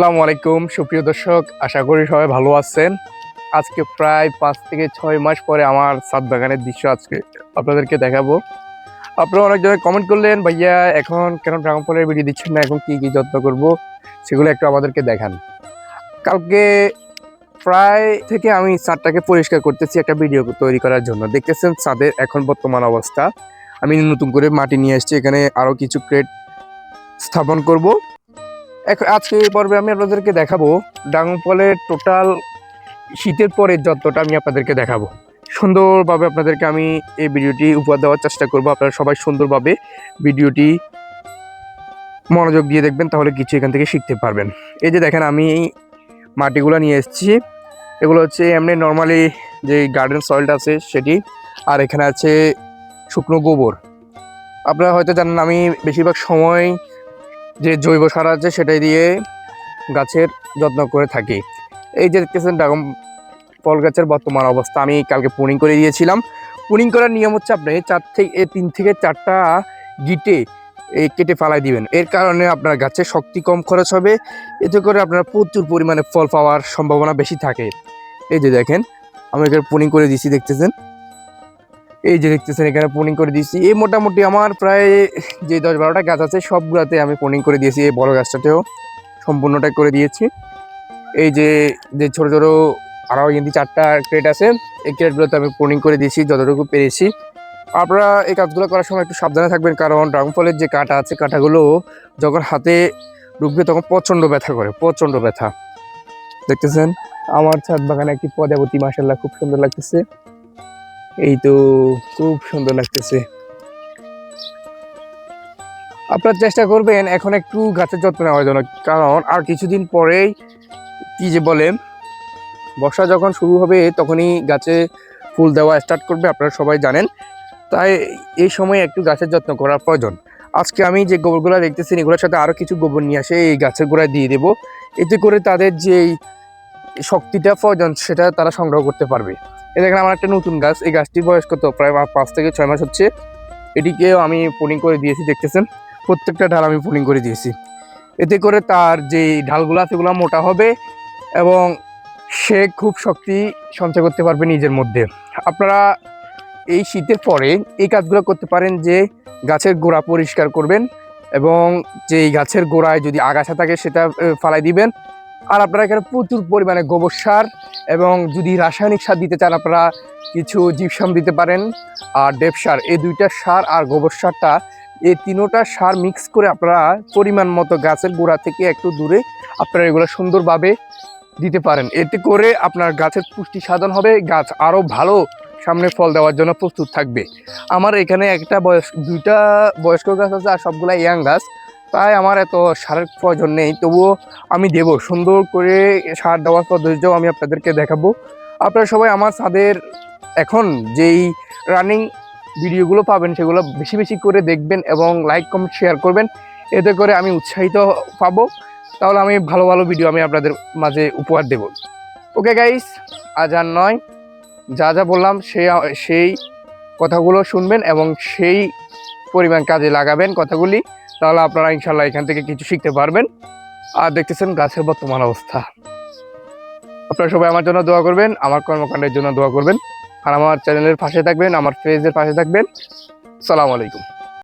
আসসালামু আলাইকুম, সুপ্রিয় দর্শক, আশা করি সবাই ভালো আছেন। আজকে প্রায় পাঁচ থেকে ছয় মাস পরে আমার সাত বাগানের দৃশ্য আজকে আপনাদেরকে দেখাবো। আপনারা অনেক জায়গায় কমেন্ট করলেন, ভাইয়া, এখন কেন ড্রাগন ফলের ভিডিও দিচ্ছেন না? এখন কি কি যত্ন করব? সেগুলো একটু আমাদেরকে দেখান। কালকে প্রায় থেকে আমি ছাদটাকে পরিষ্কার করতেছি একটা ভিডিও তৈরি করার জন্য। দেখতেছেন ছাদের এখন বর্তমান অবস্থা। আমি নতুন করে মাটি নিয়ে এসেছি, এখানে আরও কিছু ক্রেট স্থাপন করব। আজকে এই পর্বে আমি আপনাদেরকে দেখাবো ডাঙন ফলের টোটাল শীতের পরের যত্নটা আমি আপনাদেরকে দেখাবো। সুন্দরভাবে আপনাদেরকে আমি এই ভিডিওটি উপহার দেওয়ার চেষ্টা করব। আপনারা সবাই সুন্দরভাবে ভিডিওটি মনোযোগ দিয়ে দেখবেন, তাহলে কিছু এখান থেকে শিখতে পারবেন। এই যে দেখেন, আমি মাটিগুলো নিয়ে এসেছি। এগুলো হচ্ছে এমনি নর্মালি যে গার্ডেন সয়েলটা আছে সেটি। আর এখানে আছে শুকনো গোবর। আপনারা হয়তো জানেন, আমি বেশিরভাগ সময় যে জৈব সার আছে সেটাই দিয়ে গাছের যত্ন করে থাকি। এই যে দেখতেছেন ড্রাগন ফল গাছের বর্তমান অবস্থা, আমি কালকে পুনিং করে দিয়েছিলাম। পুনিং করার নিয়ম হচ্ছে আপনি চার থেকে তিন থেকে চারটা গিটে এই কেটে ফালাই দিবেন। এর কারণে আপনার গাছের শক্তি কম খরচ হবে, এতে করে আপনার প্রচুর পরিমাণে ফল পাওয়ার সম্ভাবনা বেশি থাকে। এই যে দেখেন, আমি এখানে পুনিং করে দিয়েছি, দেখতেছেন? এই যে দেখতেছেন, এখানে পুনিং করে দিয়েছি। এই মোটামুটি আমার প্রায় যে দশ বারোটা গাছ আছে, সবগুলোতে আমি পুনিং করে দিয়েছি। এই বড় গাছটাতেও সম্পূর্ণটা করে দিয়েছি। এই যে যে ছোটো ছোটো আরও কিন্তু চারটা ক্রেট আছে, এই ক্রেটগুলোতে আমি পুনিং করে দিয়েছি, যতটুকু পেরেছি। আপনারা এই কাজগুলো করার সময় একটু সাবধানে থাকবেন, কারণ ড্রাগন ফলের যে কাঁটা আছে, কাঁটাগুলো যখন হাতে ঢুকবে তখন প্রচণ্ড ব্যথা করে, প্রচণ্ড ব্যথা। দেখতেছেন, আমার ছাদ বাগানে একটি পদাবতী মাসাল্লাহ খুব সুন্দর লাগতেছে। এই তো খুব সুন্দর লাগতেছে। আপনার চেষ্টা করবেন এখন একটু গাছের যত্ন নেওয়ার জন্য, কারণ আর কিছুদিন পরেই কি যে বলে বর্ষা যখন শুরু হবে তখনই গাছে ফুল দেওয়া স্টার্ট করবে, আপনারা সবাই জানেন। তাই এই সময় একটু গাছের যত্ন করার প্রয়োজন। আজকে আমি যে গোবরগুলো দেখতেছি এগুলোর সাথে আরও কিছু গোবর নিয়ে আসে এই গাছের গোড়ায় দিয়ে দেবো। এতে করে তাদের যে শক্তিটা প্রয়োজন, সেটা তারা সংগ্রহ করতে পারবে। এই দেখেন আমার একটা নতুন গাছ, এই গাছটি বয়স কত? প্রায় পাঁচ থেকে ছয় মাস হচ্ছে। এটিকেও আমি পুলিং করে দিয়েছি, দেখতেছেন? প্রত্যেকটা ঢাল আমি পুলিং করে দিয়েছি। এতে করে তার যে ঢালগুলো আছে সেগুলো মোটা হবে এবং সে খুব শক্তি সঞ্চয় করতে পারবে নিজের মধ্যে। আপনারা এই শীতের পরে এই কাজগুলো করতে পারেন যে গাছের গোড়া পরিষ্কার করবেন এবং যেই গাছের গোড়ায় যদি আগাছা থাকে, সেটা ফালাই দিবেন। আর আপনারা এখানে প্রচুর পরিমাণে গোবর সার এবং যদি রাসায়নিক সার দিতে চান, আপনারা কিছু জিপসাম দিতে পারেন আর ডেপ সার। এই দুইটা সার আর গোবর সারটা, এই তিনোটা সার মিক্স করে আপনারা পরিমাণ মতো গাছের গোড়া থেকে একটু দূরে আপনারা এগুলো সুন্দরভাবে দিতে পারেন। এতে করে আপনার গাছের পুষ্টি সাধন হবে, গাছ আরও ভালো সামনে ফল দেওয়ার জন্য প্রস্তুত থাকবে। আমার এখানে একটা বয়স, দুইটা বয়স্ক গাছ আছে আর সবগুলা ইয়াং গাছ। তাই আমার এত সারের প্রয়োজন নেই। তবুও আমি দেব। সুন্দর করে সার দেওয়ার পদ্ধতিটাও আমি আপনাদেরকে দেখাবো। আপনারা সবাই আমার ছাদের এখন যেই রানিং ভিডিওগুলো পাবেন, সেগুলো বেশি বেশি করে দেখবেন এবং লাইক কমেন্ট শেয়ার করবেন। এতে করে আমি উৎসাহিত পাবো। তাহলে আমি ভালো ভালো ভিডিও আমি আপনাদের মাঝে উপহার দেব। ওকে গাইস আজ আর নয়। যা যা বললাম সেই সেই কথাগুলো শুনবেন এবং সেই পরিমাণ কাজে লাগাবেন কথাগুলি। তাহলে আপনারা ইনশাল্লাহ এখান থেকে কিছু শিখতে পারবেন। আর দেখতেছেন গাছের বর্তমান অবস্থা। আপনারা সবাই আমার জন্য দোয়া করবেন, আমার কর্মকাণ্ডের জন্য দোয়া করবেন। আর আমার চ্যানেলের পাশে থাকবেন, আমার পেজের পাশে থাকবেন। সালাম আলাইকুম।